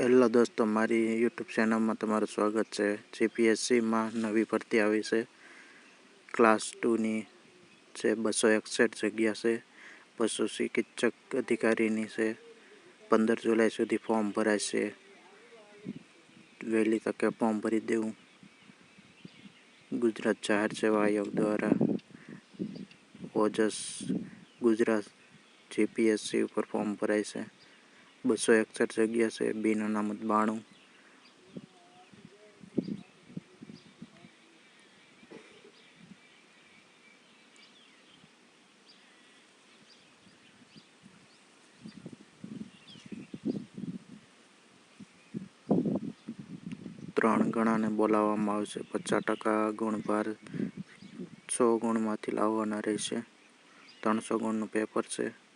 Hello દોસ્તો, મારી YouTube ચેનલમાં તમારું સ્વાગત છે. જીપીએસસીમાં નવી ભરતી આવી છે. ક્લાસ ટુની છે, બસો એકસઠ જગ્યા છે પશુ ચિકિત્સક અધિકારીની છે, પંદર જુલાઈ સુધી ફોર્મ ભરાશે વહેલી તકે ફોર્મ ભરી દેવું. ગુજરાત જાહેર સેવા આયોગ દ્વારા ઓજસ ગુજરાત જીપીએસસી ઉપર ફોર્મ ભરાય છે. બસો એકસઠ જગ્યા છે, બિન અનામત બાણું. ત્રણ ગણાને બોલાવવામાં આવશે, પચાસ ટકા ગુણભાર સો ગુણમાંથી લાવવાના રહેશે. ત્રણસો ગુણનું પેપર છે.